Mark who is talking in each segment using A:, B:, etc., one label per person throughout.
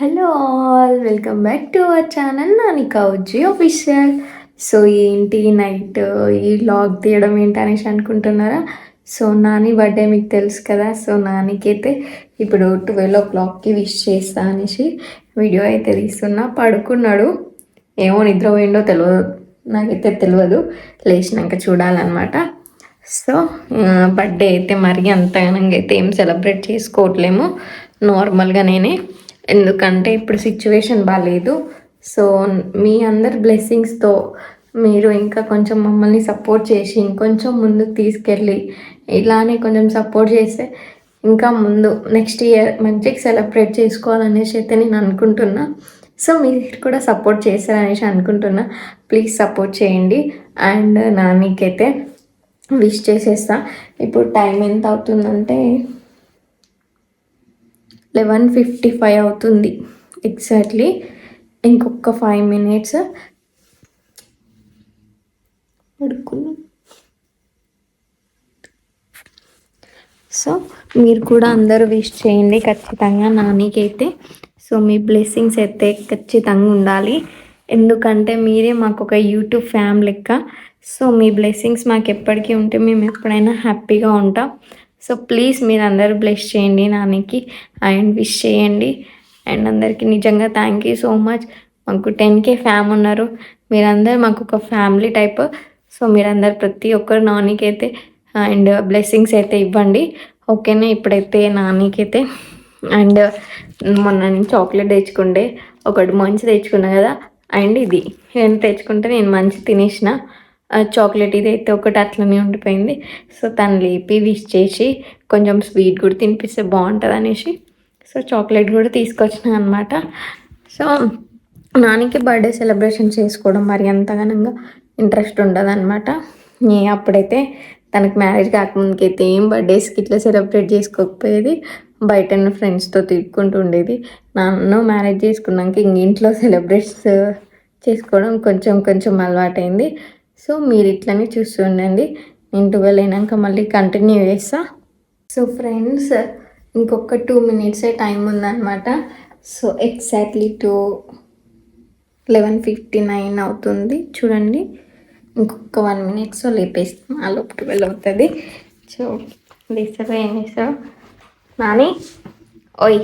A: Hello all welcome back to our channel నానికా ఉజ్జి official so ఏంటి night ఈ vlog తీయడం ఏంటి అనేసి అనుకుంటున్నారా? సో నాని బర్త్డే మీకు తెలుసు కదా సో నానికైతే ఇప్పుడు ట్వెల్వ్ ఓ క్లాక్కి విష్ చేస్తా అనేసి వీడియో అయితే తీస్తున్నా. పడుకున్నాడు. ఏమో నిద్ర పోయిండో తెలియదు నాకైతే తెలియదు లేచినాక చూడాలన్నమాట. సో బర్త్డే అయితే మరి అంతగానంగా అయితే ఏం సెలబ్రేట్ చేసుకోవట్లేము. నార్మల్గా నేనే ఎందుకంటే ఇప్పుడు సిచ్యువేషన్ బాగాలేదు సో మీ అందరి బ్లెస్సింగ్స్తో మీరు ఇంకా కొంచెం మమ్మల్ని సపోర్ట్ చేసి ఇంకొంచెం ముందుకు తీసుకెళ్ళి ఇలానే కొంచెం సపోర్ట్ చేస్తే ఇంకా ముందు నెక్స్ట్ ఇయర్ మంచిగా సెలబ్రేట్ చేసుకోవాలనేసి అయితే నేను అనుకుంటున్నా. సో మీరు కూడా సపోర్ట్ చేస్తారనేసి అనుకుంటున్నా. ప్లీజ్ సపోర్ట్ చేయండి. అండ్ uh, నానికైతే విష్ చేసేస్తా. ఇప్పుడు టైం ఎంత అవుతుందంటే లెవెన్ ఫిఫ్టీ ఫైవ్ అవుతుంది. ఎగ్జాక్ట్లీ ఇంకొక ఫైవ్ మినిట్స్ పడుకున్నాం. సో మీరు కూడా అందరూ విష్ చేయండి. ఖచ్చితంగా నానికైతే. సో మీ బ్లెస్సింగ్స్ అయితే ఖచ్చితంగా ఉండాలి. ఎందుకంటే మీరే మాకు ఒక యూట్యూబ్ ఫ్యామ్ లెక్క. సో మీ బ్లెస్సింగ్స్ మాకు ఎప్పటికీ ఉంటే మేము ఎప్పుడైనా హ్యాపీగా ఉంటాం. సో ప్లీజ్ మీరు అందరూ బ్లెస్ చేయండి నాన్నకి. అండ్ విష్ చేయండి. అండ్ అందరికీ నిజంగా థ్యాంక్ యూ సో మచ్ మాకు టెన్ కే ఫ్యామ్ ఉన్నారు. మీరందరూ మాకు ఒక ఫ్యామిలీ టైప్ సో మీరందరు ప్రతి ఒక్కరు నానికి అయితే అండ్ బ్లెస్సింగ్స్ అయితే ఇవ్వండి. ఓకేనా ఇప్పుడైతే నానికైతే అండ్ మొన్న నేను చాక్లెట్ తెచ్చుకుంటే ఒకటి మంచి తెచ్చుకున్నా కదా? అండ్ ఇది. రెండు తెచ్చుకుంటే నేను మంచి తినేసిన. చాక్లెట్ ఇది అయితే ఒకటి అట్లనే ఉండిపోయింది. సో తను లేపి విష్ చేసి కొంచెం స్వీట్ కూడా తినిపిస్తే బాగుంటుంది అనేసి సో చాక్లెట్ కూడా తీసుకొచ్చిన అనమాట సో నానికి బర్త్డే సెలబ్రేషన్ చేసుకోవడం మరి అంతగానంగా ఇంట్రెస్ట్ ఉండదు అనమాట అప్పుడైతే తనకి మ్యారేజ్ కాకముందుకైతే ఏం బర్త్డేస్కి ఇట్లా సెలబ్రేట్ చేసుకోకపోయేది. బయట ఫ్రెండ్స్తో తిరుగుకుంటూ ఉండేది. నన్ను మ్యారేజ్ చేసుకున్నాక ఇంక ఇంట్లో సెలబ్రేట్స్ చేసుకోవడం కొంచెం కొంచెం అలవాటైంది. సో మీరు ఇట్లనే చూస్తూ ఉండండి. నేను ట్వెల్వ్ అయినాక మళ్ళీ కంటిన్యూ చేస్తా. సో ఫ్రెండ్స్ ఇంకొక టూ మినిట్సే టైం ఉందన్నమాట. So exactly two eleven fifty nine అవుతుంది. చూడండి ఇంకొక వన్ మినిట్స్ లేపేస్తాం ఆ లోపు ట్వెల్వ్ అవుతుంది. సో లేస్తారో ఏం చేస్తారో నాని? ఓయ్.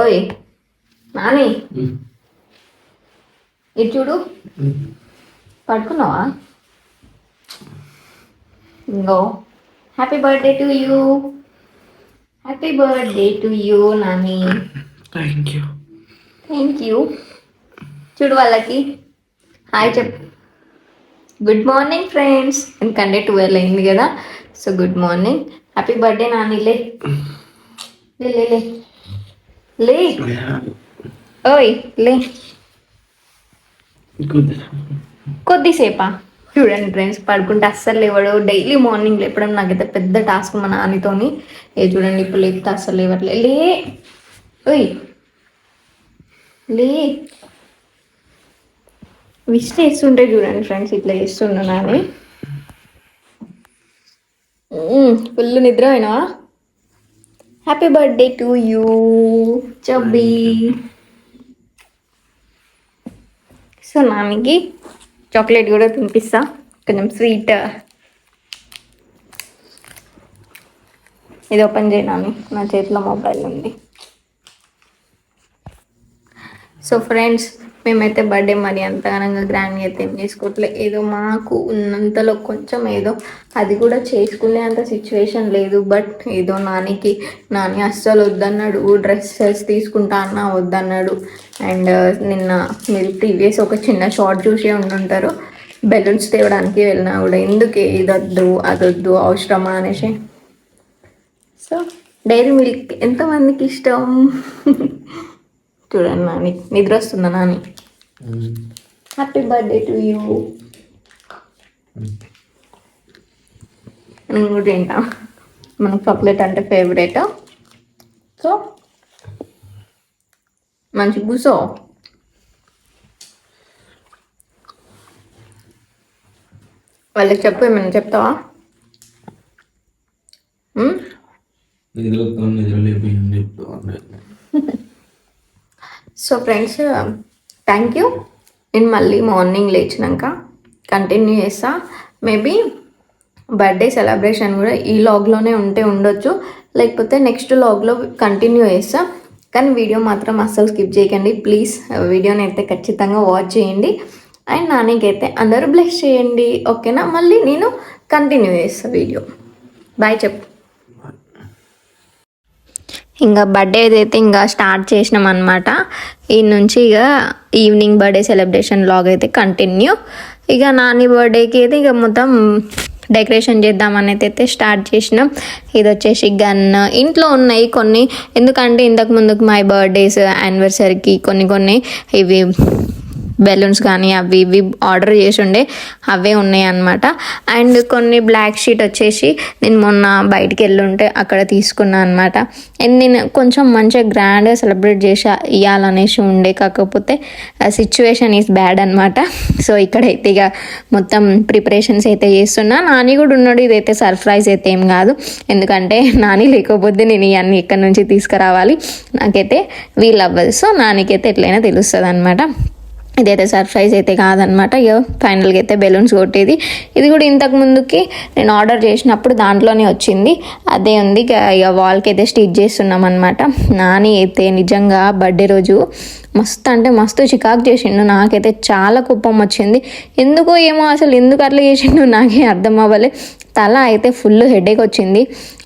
A: ఓయ్. నాని? ఇది చూడు. పడుకున్నావా? ఇంకో happy birthday to you happy birthday to you Nani.
B: Thank you
A: thank you చూడు వాళ్ళకి. హాయ్ చెప్ గుడ్ మార్నింగ్ ఫ్రెండ్స్ ఎందుకంటే ట్వెల్వ్ అయింది కదా. So good morning happy birthday Nani. లే. లే లే లే. లే. ఓయ్ లే.
B: గుడ్
A: కొద్దిసేపా? చూడండి ఫ్రెండ్స్ పడుకుంటే అస్సలు లేవడు. డైలీ మార్నింగ్ లేపడం నాకైతే పెద్ద టాస్క్ మా నాన్నతోని. ఏ చూడండి ఇప్పుడు లేపితే అస్సలు లేవట్లే. లే. ఓయ్. లే. విష్ చేస్తుంటే చూడండి ఫ్రెండ్స్ ఇట్లా చేస్తున్నా నాని. ఫుల్ నిద్ర అయినా happy birthday to you chubby so నాన్నకి చాక్లెట్ కూడా తినిపిస్తా. కొంచెం స్వీట్. ఇది ఓపెన్ చేయనాను. నా చేతిలో మొబైల్ ఉంది. సో ఫ్రెండ్స్ మేమైతే బర్త్డే మరి అంతగానంగా గ్రాండ్గా అయితే ఏం చేసుకోవట్లేదు ఏదో మాకు ఉన్నంతలో కొంచెం ఏదో అది కూడా చేసుకునే అంత సిచ్యువేషన్ లేదు. బట్ ఏదో నానికి నాని అస్సలు వద్దన్నాడు. డ్రెస్సెస్ తీసుకుంటా అన్న వద్దన్నాడు. అండ్ uh, నిన్న మీరు ప్రీవియస్ ఒక చిన్న షార్ట్ చూసే ఉంటుంటారు బెలూన్స్ తేవడానికి వెళ్ళినా కూడా ఎందుకే ఇదొద్దు అదొద్దు అవసరమా అనేసి. సో డైరీ మిల్క్ ఎంతమందికి ఇష్టం? చూడండి నాని. నిద్ర వస్తుందా Nani happy birthday to you నేను కూడా తింటా. మనకు చాక్లెట్ అంటే ఫేవరెట్ సో మంచి కూసో? వాళ్ళకి చెప్పు ఏమైనా చెప్తావా?
B: నిద్ర లేపి చెప్తా
A: సో ఫ్రెండ్స్ థ్యాంక్ యూ నేను మళ్ళీ మార్నింగ్ లేచినాక కంటిన్యూ చేస్తా. మేబీ బర్త్డే సెలబ్రేషన్ కూడా ఈ లాగ్లోనే ఉంటే ఉండొచ్చు. లేకపోతే నెక్స్ట్ లాగ్లో కంటిన్యూ చేస్తా. కానీ వీడియో మాత్రం అస్సలు స్కిప్ చేయకండి. ప్లీజ్ వీడియోని అయితే ఖచ్చితంగా వాచ్ చేయండి. అండ్ నానికైతే అందరూ బ్లెస్ చేయండి. ఓకేనా మళ్ళీ నేను కంటిన్యూ చేస్తాను వీడియో బాయ్ చెప్పు. ఇంకా బర్త్డే అయితే ఇంకా స్టార్ట్ చేసినాం అనమాట ఈ నుంచి ఇక ఈవినింగ్ బర్త్డే సెలబ్రేషన్ లాగ్ అయితే కంటిన్యూ ఇక నాని బర్త్డేకి అయితే ఇక మొత్తం డెకరేషన్ చేద్దామని అయితే స్టార్ట్ చేసినాం. ఇది వచ్చేసి గన్ ఇంట్లో ఉన్నాయి కొన్ని. ఎందుకంటే ఇంతకు ముందుకు మై బర్త్డేస్ యానివర్సరీకి కొన్ని కొన్ని ఇవి బెలూన్స్ కానీ అవి ఇవి ఆర్డర్ చేసి ఉండే అవే ఉన్నాయి అనమాట అండ్ కొన్ని బ్లాక్ షీట్ వచ్చేసి నేను మొన్న బయటికి వెళ్ళి ఉంటే అక్కడ తీసుకున్నాను అనమాట అండ్ నేను కొంచెం మంచిగా గ్రాండ్గా సెలబ్రేట్ చేసి ఇవ్వాలనేసి ఉండే. కాకపోతే సిచ్యువేషన్ ఈజ్ బ్యాడ్ అనమాట సో ఇక్కడైతే ఇక మొత్తం ప్రిపరేషన్స్ అయితే చేస్తున్నా. నాని కూడా ఉన్నాడు ఇదైతే సర్ప్రైజ్ అయితే ఏం కాదు. ఎందుకంటే నాని లేకపోతే నేను ఇవన్నీ ఎక్కడి నుంచి తీసుకురావాలి. నాకైతే వీలు అవ్వదు సో నానికైతే ఎట్లయినా తెలుస్తుంది అనమాట ఇదైతే సర్ప్రైజ్ అయితే కాదనమాట ఇక ఫైనల్గా అయితే బెలూన్స్ కొట్టేది. ఇది కూడా ఇంతకు ముందుకి నేను ఆర్డర్ చేసినప్పుడు దాంట్లోనే వచ్చింది. అదే ఉంది. ఇక వాల్కి అయితే స్టిచ్ చేస్తున్నాం అనమాట నాని అయితే నిజంగా బర్త్డే రోజు మస్తు అంటే మస్తు చికాకు చేసిండు. నాకైతే చాలా కుప్పం వచ్చింది. ఎందుకో ఏమో అసలు ఎందుకు అట్లా చేసిండు నాకే అర్థం అవ్వలే. తల అయితే ఫుల్ హెడేక్ వచ్చింది.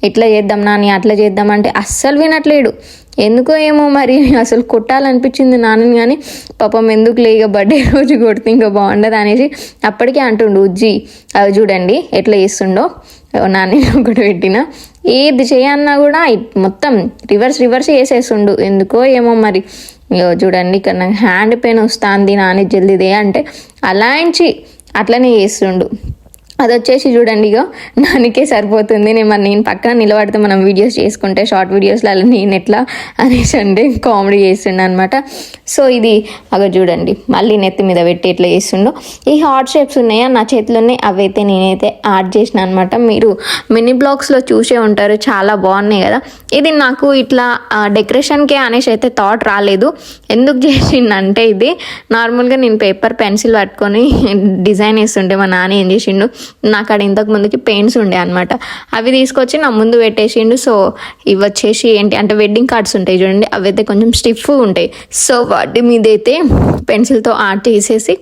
A: ఇట్లా చేద్దాం నాని అట్లా చేద్దాం అంటే అస్సలు వినట్లేడు. ఎందుకో ఏమో మరి అసలు కొట్టాలనిపించింది నాన్నని కానీ పాపం ఎందుకు లేక బర్త్డే రోజు కొడితే ఇంకా బాగుండదు అనేసి అప్పటికే అంటుండు ఉజ్జి అవి చూడండి ఎట్లా చేస్తుండో. నాన్న ఒకటి పెట్టిన. ఏది చేయన్నా కూడా మొత్తం రివర్స్ రివర్స్ చేసేస్తుండు. ఎందుకో ఏమో మరి చూడండి ఇక్కడ నాకు హ్యాండ్ పెయిన్ వస్తుంది నాని జల్దిదే అంటే అలాంటి అట్లనే చేస్తుండు. అది వచ్చేసి చూడండి ఇగో నానికే సరిపోతుంది. నేను మరి నేను పక్కన నిలబడితే మనం వీడియోస్ చేసుకుంటే షార్ట్ వీడియోస్లో అలా నేను ఎట్లా అనేసి అంటే కామెడీ చేస్తుండ అనమాట సో ఇది అగ చూడండి మళ్ళీ నెత్తి మీద పెట్టి ఎట్లా చేస్తుండో. ఈ హార్ట్ షేప్స్ ఉన్నాయా నా చేతిలోనే అవైతే నేనైతే యాడ్ చేసిన అనమాట మీరు మినీ బ్లాగ్స్లో చూసే ఉంటారు చాలా బాగున్నాయి కదా. ఇది నాకు ఇట్లా డెకరేషన్కే అనేసి అయితే థాట్ రాలేదు. ఎందుకు చేసిండంటే ఇది నార్మల్గా నేను పేపర్ పెన్సిల్ పట్టుకొని డిజైన్ వేస్తుంటే మా నాన్న ఏం చేసిండు నాకు అక్కడ ఇంతకు ముందుకి పెయింట్స్ ఉండే అనమాట అవి తీసుకొచ్చి నా ముందు పెట్టేసిండు. సో ఇవి వచ్చేసి ఏంటి అంటే వెడ్డింగ్ కార్డ్స్ ఉంటాయి చూడండి. అవి అయితే కొంచెం స్టిఫ్ ఉంటాయి. సో వాటి మీద అయితే పెన్సిల్తో ఆర్ట్ చేసేసి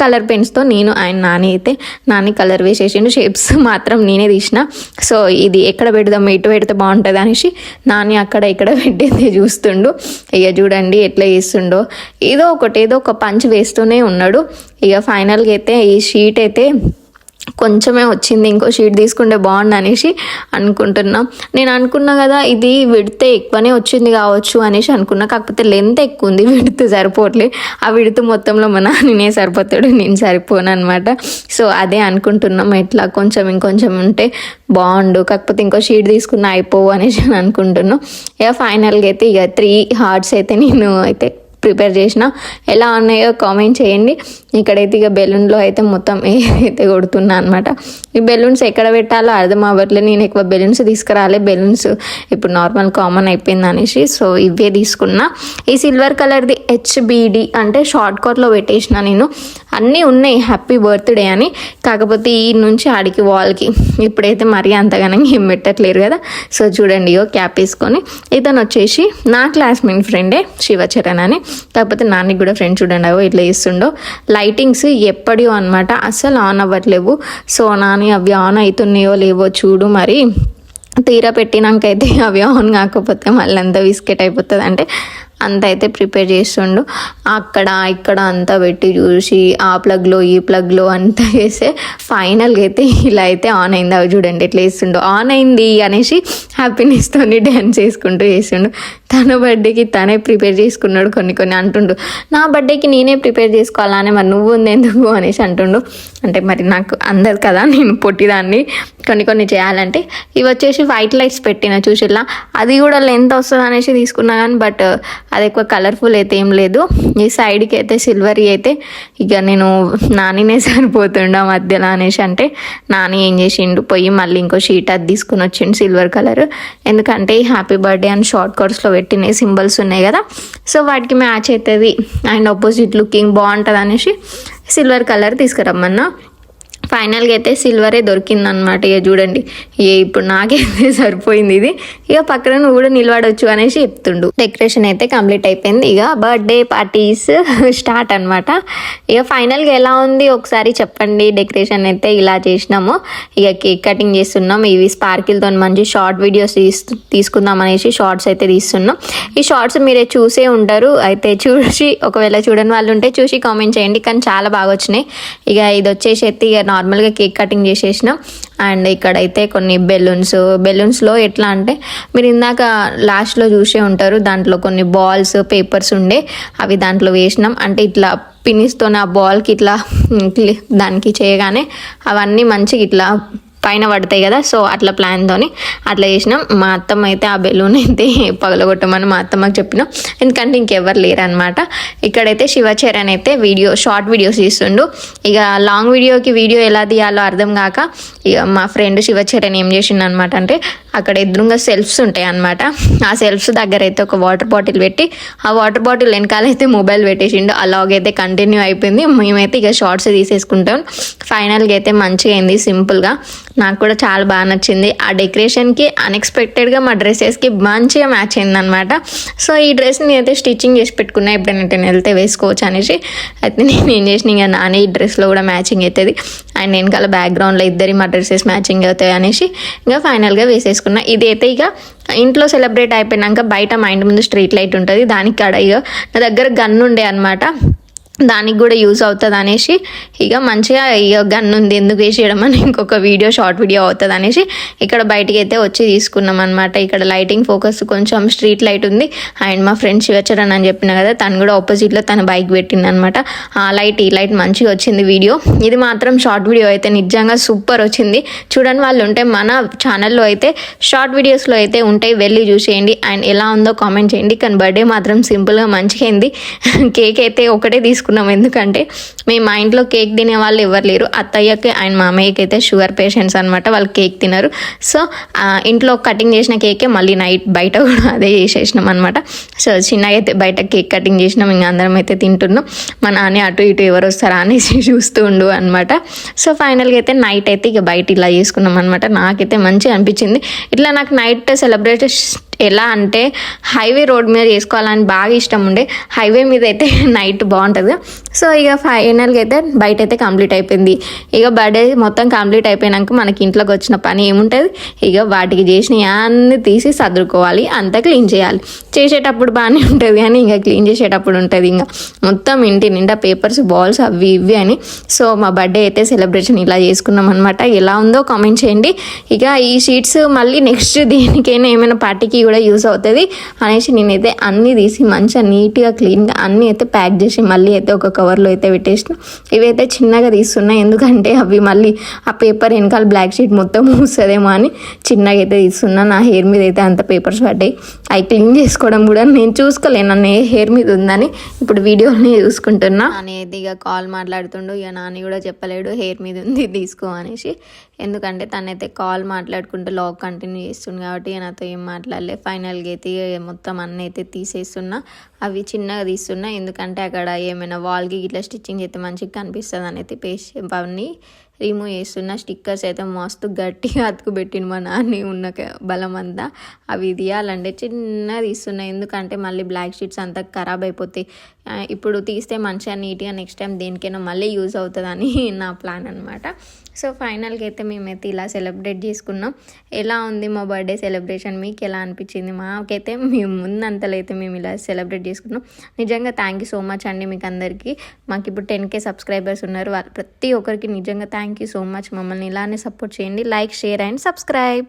A: కలర్ పెన్స్తో నేను ఆయన నాని అయితే నాని కలర్ వేసేసిండు. షేప్స్ మాత్రం నేనే తీసిన. సో ఇది ఎక్కడ పెడదాం ఎటు పెడితే బాగుంటుంది అనేసి నాని అక్కడ ఇక్కడ పెట్టేది చూస్తుండు. ఇక చూడండి ఎట్లా చేస్తుండో. ఏదో ఒకటి ఏదో ఒక పంచ్ వేస్తూనే ఉన్నాడు. ఇక ఫైనల్గా అయితే ఈ షీట్ అయితే కొంచెమే వచ్చింది ఇంకో షీట్ తీసుకుంటే బాగుండు అనేసి అనుకుంటున్నా. నేను అనుకున్నా కదా ఇది విడితే ఎక్కువనే వచ్చింది కావచ్చు అనేసి అనుకున్నా. కాకపోతే లెంత్ ఎక్కువ ఉంది విడితే సరిపోవట్లే ఆ విడితే మొత్తంలో మన నేనే సరిపోతాడు నేను సరిపోను అనమాట సో అదే అనుకుంటున్నాం. ఎట్లా కొంచెం ఇంకొంచెం ఉంటే బాగుండు. కాకపోతే ఇంకో షీట్ తీసుకున్నా అయిపోవు అనేసి అనుకుంటున్నాం. ఇక ఫైనల్గా అయితే ఇక త్రీ హార్ట్స్ అయితే నేను అయితే ప్రిపేర్ చేసిన ఎలా ఉన్నాయో కామెంట్ చేయండి. ఇక్కడైతే ఇక బెలూన్లో అయితే మొత్తం ఏదైతే కొడుతున్నా అనమాట ఈ బెలూన్స్ ఎక్కడ పెట్టాలో అర్థం అవ్వట్లేదు నేను ఎక్కువ బెలూన్స్ తీసుకురాలే. బెలూన్స్ ఇప్పుడు నార్మల్ కామన్ అయిపోయింది అనేసి. సో ఇవే తీసుకున్నా. ఈ సిల్వర్ కలర్ది హెచ్బిడి అంటే షార్ట్ కట్లో పెట్టేసిన నేను. అన్నీ ఉన్నాయి హ్యాపీ బర్త్డే అని. కాకపోతే ఈ నుంచి ఆడికి వాల్కి. ఇప్పుడైతే మరీ అంతగానం ఏం పెట్టట్లేరు కదా. సో చూడండి ఓ క్యాప్ వేసుకొని ఇతను వచ్చేసి నా క్లాస్మేట్ ఫ్రెండే శివచరణ్ అని. కాకపోతే నాన్నకి కూడా ఫ్రెండ్ చూడండి అవో ఇట్లా చేస్తుండో. లైటింగ్స్ ఎప్పటియో అనమాట అస్సలు ఆన్ అవ్వట్లేవు. సో నాని అవి ఆన్ అవుతున్నాయో లేవో చూడు మరి. తీరా పెట్టినాకైతే అవి ఆన్ కాకపోతే మళ్ళీ అంతా బిస్కెట్ అయిపోతుంది అంటే అంత అయితే ప్రిపేర్ చేస్తుండు. అక్కడ ఇక్కడ అంతా పెట్టి చూసి ఆ ప్లగ్లో ఈ ప్లగ్లో అంతా వేస్తే ఫైనల్గా అయితే ఇలా అయితే ఆన్ అయింది. అవి చూడండి ఎట్లా వేస్తుండో ఆన్ అయింది అనేసి హ్యాపీనెస్తో డ్యాన్స్ చేసుకుంటూ చేస్తుండు. తన బర్త్డేకి తనే ప్రిపేర్ చేసుకున్నాడు కొన్ని కొన్ని అంటుండు. నా బర్త్డేకి నేనే ప్రిపేర్ చేసుకోవాలనే మరి నువ్వు ఉంది ఎందుకు అనేసి అంటుండు. అంటే మరి నాకు అందదు కదా నేను పొట్టిదాన్ని. కొన్ని కొన్ని చేయాలంటే ఇవి వచ్చేసి వైట్ లైట్స్ పెట్టిన చూసిలా అది కూడా లెంత్ వస్తుంది అనేసి తీసుకున్నా కానీ బట్ అది ఎక్కువ కలర్ఫుల్ అయితే ఏం లేదు. ఈ సైడ్కి అయితే సిల్వరీ అయితే ఇక నేను నానినే సరిపోతుండ మధ్యలో అనేసి అంటే నాని ఏం చేసిండు పోయి మళ్ళీ ఇంకో షీట్ అది తీసుకుని వచ్చిండు సిల్వర్ కలర్ ఎందుకంటే హ్యాపీ బర్త్డే అని షార్ట్ కట్స్లో పెట్టిన సింబల్స్ ఉన్నాయి కదా. సో వాటికి మ్యాచ్ అవుతుంది అండ్ ఆపోజిట్ లుకింగ్ బాగుంటుంది అనేసి సిల్వర్ కలర్ తీసుకురమ్మన్నా. ఫైనల్గా అయితే సిల్వరే దొరికిందనమాట ఇక చూడండి. ఏ ఇప్పుడు నాకైతే సరిపోయింది ఇది. ఇక పక్కన నువ్వు కూడా నిలబడవచ్చు అనేసి చెప్తుండు. డెకరేషన్ అయితే కంప్లీట్ అయిపోయింది. ఇక బర్త్డే పార్టీస్ స్టార్ట్ అనమాట ఇక ఫైనల్గా ఎలా ఉంది? ఒకసారి చెప్పండి. డెకరేషన్ అయితే ఇలా చేసినాము. ఇక కేక్ కటింగ్ చేస్తున్నాం. ఇవి స్పార్కిల్తో మంచి షార్ట్ వీడియోస్ తీసు తీసుకుందాం అనేసి షార్ట్స్ అయితే తీస్తున్నాం. ఈ షార్ట్స్ మీరే చూసే ఉంటారు. అయితే చూసి ఒకవేళ చూడని వాళ్ళు ఉంటే చూసి కామెంట్ చేయండి. కానీ చాలా బాగా వచ్చినాయి. ఇక ఇది వచ్చేసి అయితే ఇక నార్మల్గా కేక్ కటింగ్ చేసేసినాం. అండ్ ఇక్కడైతే కొన్ని బెలూన్స్ బెలూన్స్లో ఎట్లా అంటే మీరు ఇందాక లాస్ట్లో చూసే ఉంటారు దాంట్లో కొన్ని బాల్స్ పేపర్స్ ఉండే అవి దాంట్లో వేసినాం. అంటే ఇట్లా పినిస్తో ఆ బాల్కి ఇట్లా క్లి- దానికి చేయగానే అవన్నీ మంచిగా ఇట్లా పైన పడతాయి కదా సో అట్లా ప్లాన్తోని అట్లా చేసినాం. మా అత్తమ్మ అయితే ఆ బెలూన్ అయితే పగలగొట్టమని మా అత్తమ్మకి చెప్పినాం. ఎందుకంటే ఇంకెవ్వరు లేరు అనమాట ఇక్కడైతే శివచరణ్ అయితే వీడియో షార్ట్ వీడియోస్ తీస్తుండు. ఇక లాంగ్ వీడియోకి వీడియో ఎలా తీయాలో అర్థం కాక ఇక మా ఫ్రెండ్ శివచరణ్ ఏం చేసిండు అనమాట అంటే అక్కడ ఎదురుగా సెల్ఫ్స్ ఉంటాయి అనమాట ఆ సెల్ఫ్స్ దగ్గర అయితే ఒక వాటర్ బాటిల్ పెట్టి ఆ వాటర్ బాటిల్ వెనకాలైతే మొబైల్ పెట్టేసిండు. అలాగైతే కంటిన్యూ అయిపోయింది. మేమైతే ఇక షార్ట్స్ తీసేసుకుంటాం. ఫైనల్గా అయితే మంచిగా అయింది సింపుల్గా నాకు కూడా చాలా బాగా నచ్చింది. ఆ డెకరేషన్కి అన్ఎక్స్పెక్టెడ్గా మా డ్రెస్సెస్కి మంచిగా మ్యాచ్ అయిందనమాట సో ఈ డ్రెస్ నేనైతే స్టిచ్చింగ్ చేసి పెట్టుకున్నా. ఎప్పుడైనా నేను వెళ్తే వేసుకోవచ్చు అనేసి. అయితే నేను ఏం చేసిన ఇంకా నాని ఈ డ్రెస్లో కూడా మ్యాచింగ్ అవుతుంది అండ్ వెనకాల బ్యాక్గ్రౌండ్లో ఇద్దరి మా డ్రెస్సెస్ మ్యాచింగ్ అవుతాయి అనేసి ఇంకా ఫైనల్గా వేసేసుకున్నా. ఇది అయితే ఇక ఇంట్లో సెలబ్రేట్ అయిపోయినాక బయట మా ఇంటి ముందు స్ట్రీట్ లైట్ ఉంటుంది. దానికి కాడ ఇక నా దగ్గర గన్ ఉండే అనమాట దానికి కూడా యూజ్ అవుతుంది అనేసి ఇక మంచిగా ఇక గన్ ఉంది ఎందుకు వేసేయడం అని ఇంకొక వీడియో షార్ట్ వీడియో అవుతుంది అనేసి ఇక్కడ బయటికి అయితే వచ్చి తీసుకున్నాం అనమాట ఇక్కడ లైటింగ్ ఫోకస్ కొంచెం స్ట్రీట్ లైట్ ఉంది. అండ్ మా ఫ్రెండ్ శివచరణ్ అని చెప్పిన కదా తను కూడా ఆపోజిట్లో తన బైక్ పెట్టింది అనమాట ఆ లైట్ ఈ లైట్ మంచిగా వచ్చింది వీడియో. ఇది మాత్రం షార్ట్ వీడియో అయితే నిజంగా సూపర్ వచ్చింది. చూడండి వాళ్ళు ఉంటే మన ఛానల్లో అయితే షార్ట్ వీడియోస్లో అయితే ఉంటాయి వెళ్ళి చూసేయండి. అండ్ ఎలా ఉందో కామెంట్ చేయండి. కానీ బర్త్డే మాత్రం సింపుల్గా మంచిగా అయింది. కేక్ అయితే ఒకటే తీసుకున్నాం ఎందుకంటే మేము మా ఇంట్లో కేక్ తినే వాళ్ళు ఎవరు లేరు. అత్తయ్యకి అండ్ మామయ్యకి అయితే షుగర్ పేషెంట్స్ అనమాట వాళ్ళు కేక్ తినరు. సో ఇంట్లో కటింగ్ చేసిన కేకే మళ్ళీ నైట్ బయట కూడా అదే చేసేసినాం అనమాట సో చిన్నగా అయితే బయట కేక్ కటింగ్ చేసినాం. ఇంకా అందరం అయితే తింటున్నాం. మా నాన్న అటు ఇటు ఎవరు వస్తారా అనేసి చూస్తూ ఉండు అనమాట సో ఫైనల్గా అయితే నైట్ అయితే ఇక బయట ఇలా చేసుకున్నాం అనమాట నాకైతే మంచిగా అనిపించింది. ఇట్లా నాకు నైట్ సెలబ్రేట్ ఎలా అంటే హైవే రోడ్ మీద చేసుకోవాలని బాగా ఇష్టం ఉండే. హైవే మీద అయితే నైట్ బాగుంటుంది. సో ఇక ఫైనల్గా అయితే బయట అయితే కంప్లీట్ అయిపోయింది. ఇక బర్త్డే మొత్తం కంప్లీట్ అయిపోయినాక మనకి ఇంట్లోకి వచ్చిన పని ఏముంటుంది? ఇక వాటికి చేసిన అన్ని తీసి సర్దుకోవాలి అంతా క్లీన్ చేయాలి. చేసేటప్పుడు బాగానే ఉంటుంది కానీ ఇంకా క్లీన్ చేసేటప్పుడు ఉంటుంది. ఇంకా మొత్తం ఇంటి నిండా పేపర్స్ బాల్స్ అవి ఇవి అని. సో మా బర్త్డే అయితే సెలబ్రేషన్ ఇలా చేసుకున్నాం అనమాట ఎలా ఉందో కామెంట్ చేయండి. ఇక ఈ షీట్స్ మళ్ళీ నెక్స్ట్ దేనికైనా ఏమైనా పార్టీకి కూడా యూస్ అవుతుంది. అనేసి నేనైతే అన్నీ తీసి మంచిగా నీట్గా క్లీన్గా అన్నీ అయితే ప్యాక్ చేసి మళ్ళీ అయితే ఒక కవర్లో అయితే పెట్టేసిన. ఇవైతే చిన్నగా తీస్తున్నా. ఎందుకంటే అవి మళ్ళీ ఆ పేపర్ వెనకాల బ్లాక్ షీట్ మొత్తం మూస్తుందేమో అని చిన్నగా అయితే తీస్తున్నా. నా హెయిర్ మీద అయితే అంత పేపర్స్ పడ్డాయి. అవి క్లీన్ చేసుకోవడం కూడా నేను చూసుకోలేను నన్ను ఏ హెయిర్ మీద ఉందని ఇప్పుడు వీడియోని చూసుకుంటున్నా. అనేది ఇక కాల్ మాట్లాడుతుండు. ఇక నాని కూడా చెప్పలేడు హెయిర్ మీద ఉంది తీసుకో అనేసి. ఎందుకంటే తనైతే కాల్ మాట్లాడుకుంటూ లాగ్ కంటిన్యూ చేస్తుంది కాబట్టి నాతో ఏం మాట్లాడలే. ఫైనల్గా అయితే మొత్తం అన్నీ అయితే తీసేస్తున్నా. అవి చిన్నగా తీస్తున్నా. ఎందుకంటే అక్కడ ఏమైనా వాల్కి ఇట్లా స్టిచ్చింగ్ చేస్తే మంచిగా కనిపిస్తుంది అని అయితే పేస్ట్ అవన్నీ రిమూవ్ చేస్తున్న. స్టిక్కర్స్ అయితే మస్తు గట్టిగా అతుకుబెట్టిన మా నాన్న ఉన్న బలం అంతా. అవి తీయాలంటే చిన్నగా తీస్తున్నా. ఎందుకంటే మళ్ళీ బ్లాక్ షీట్స్ అంతా ఖరాబ్ అయిపోతాయి ఇప్పుడు తీస్తే మంచిగా నీట్గా నెక్స్ట్ టైం దేనికైనా మళ్ళీ యూజ్ అవుతుందని నా ప్లాన్ అనమాట సో ఫైనల్గా అయితే మేమైతే ఇలా సెలబ్రేట్ చేసుకున్నాం. ఎలా ఉంది మా బర్త్డే సెలబ్రేషన్? మీకు ఎలా అనిపించింది? మాకైతే మేము ముందంతలో అయితే మేము ఇలా సెలబ్రేట్ చేసుకున్నాం. నిజంగా థ్యాంక్ యూ సో మచ్ అండి మీకు అందరికీ. మాకు ఇప్పుడు టెన్ కే సబ్స్క్రైబర్స్ ఉన్నారు. వాళ్ళు ప్రతి ఒక్కరికి నిజంగా థ్యాంక్ యూ సో మచ్. మమ్మల్ని ఇలానే సపోర్ట్ చేయండి. Like share and subscribe.